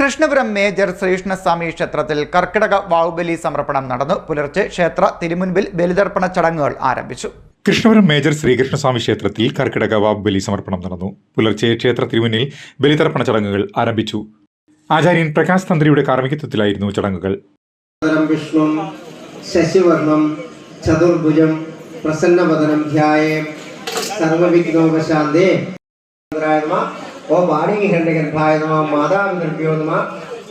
Krishnapuram major Sreekrishnaswamy ക്ഷേത്രത്തിൽ കർക്കിടക വാവുബലി സമർപ്പണം നടന്നു. പുലർച്ചെ ക്ഷേത്ര തിരുമുൻപിൽ ബലിതർപ്പണ ചടങ്ങുകൾ ആരംഭിച്ചു. കൃഷ്ണപുരം മേജർ ശ്രീകൃഷ്ണസ്വാമി ക്ഷേത്രത്തിൽ കർക്കിടക വാബലി സമർപ്പണം നടന്നു. പുലർച്ചെ ക്ഷേത്ര തിരുമുന്നിൽ ബലിതർപ്പണ ചടങ്ങുകൾ ആരംഭിച്ചു. ആചാര്യൻ പ്രകാശ് തന്ത്രിയുടെ കാർമ്മികത്വത്തിലായിരുന്നു ചടങ്ങുകൾ. വിഷ്ണു ശശിവർണം ചതുർഭുജം പ്രസന്നവദനം ധ്യായേ സർവവിഘ്നോപശാന്തേ. ഓം വാണിഹിരണ്യഗർഭായ നമ മാതാപിതൃഭ്യോ നമ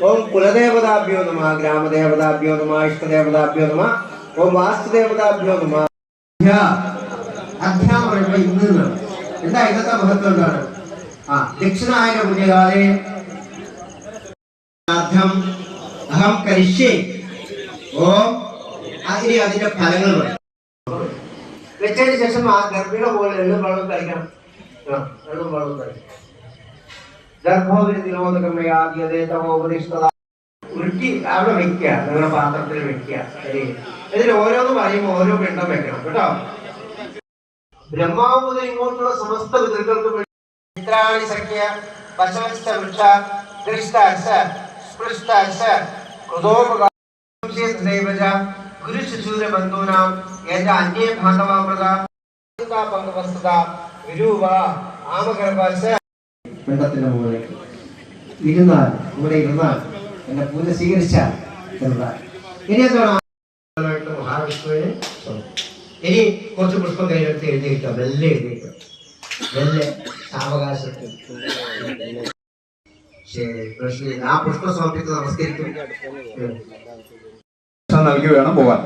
ഓം കുലദേവതാഭ്യോ നമ ഗ്രാമദേവതാഭ്യോ നമ ഇഷ്ടദേവതാഭ്യോ നമ ഓം വാസ്തുദേവതാഭ്യോ നമ. അധ്യായം പറയുമ്പോ ഇന്ന്. എന്താ ഇന്നത്തെ മഹത്വം എന്താണ്? ആ ദക്ഷിണായന പുണ്യകാലേ. അർത്ഥം അഹം കരിഷ്യേ. ഓം അതിന് അതിന്റെ ഫലങ്ങൾ പറയും. വെച്ചതിന് ശേഷം ആ ഗർഭിണ പോലെ എള്ളും വെള്ളം കഴിക്കണം. ആ, എള്ളും വെള്ളം കഴിക്കണം. ഉരുട്ടി അവിടെ വെക്കുക നിങ്ങളുടെ പാത്രത്തിൽ വെക്കുക. ഇതിൽ ഓരോന്ന് പറയുമ്പോൾ ഓരോ പിണ്ടം വെക്കണം കേട്ടോ? ബ്രഹ്മാവ് മുതൽ ഇങ്ങോട്ടുള്ള സമസ്ത വേണ്ടി സഖ്യ പശവസ്ഥ വൃക്ഷ എന്റെ അന്യ ഭാഗവാമൃത പങ്കുവസ്തുത വിരൂപ ആമഗർഭാശ പിണ്ടത്തിന്റെ മുകളിലേക്ക്. ഇരുന്നാൽ ഇവിടെ ഇരുന്നാൽ എന്റെ പൂജ സ്വീകരിച്ചാൽ എന്നാൽ ഇനി എന്താണ് മഹാവിഷ്ണുവിന്. ഇനി കുറച്ച് പുഷ്പം കയ്യിലെടുത്ത് എഴുതിയിട്ടോ മെല്ലെ എഴുതിയിട്ടോ മെല്ലെ സാവകാശത്തിൽ. ആ നമസ്കരിക്കും. നൽകി വേണം പോവാൻ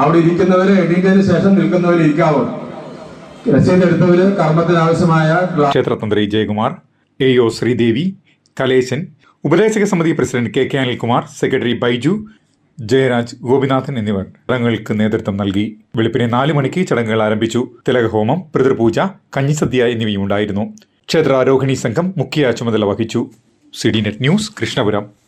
അവിടെ ഇരിക്കുന്നവര് എണീറ്റതിന് ശേഷം നിൽക്കുന്നവര് ഇരിക്കാവുള്ളൂ രസീത് എടുത്തവര് കർമ്മത്തിനാവശ്യമായ ക്ഷേത്രതന്ത്രി ജയകുമാർ എ ഒ ശ്രീദേവി കലേശൻ ഉപദേശക സമിതി president K K Anilkumar secretary Baiju Jayaraj Gopinathan എന്നിവർ ചടങ്ങുകൾക്ക് നേതൃത്വം നൽകി. വെളുപ്പിനെ നാല് മണിക്ക് ചടങ്ങുകൾ ആരംഭിച്ചു. തിലകഹോമം പിതൃപൂജ കഞ്ഞിസദ്യ എന്നിവയും ഉണ്ടായിരുന്നു ക്ഷേത്രാരോഹിണി സംഘം മുഖ്യ ചുമതല വഹിച്ചു. C D net news Krishnapuram.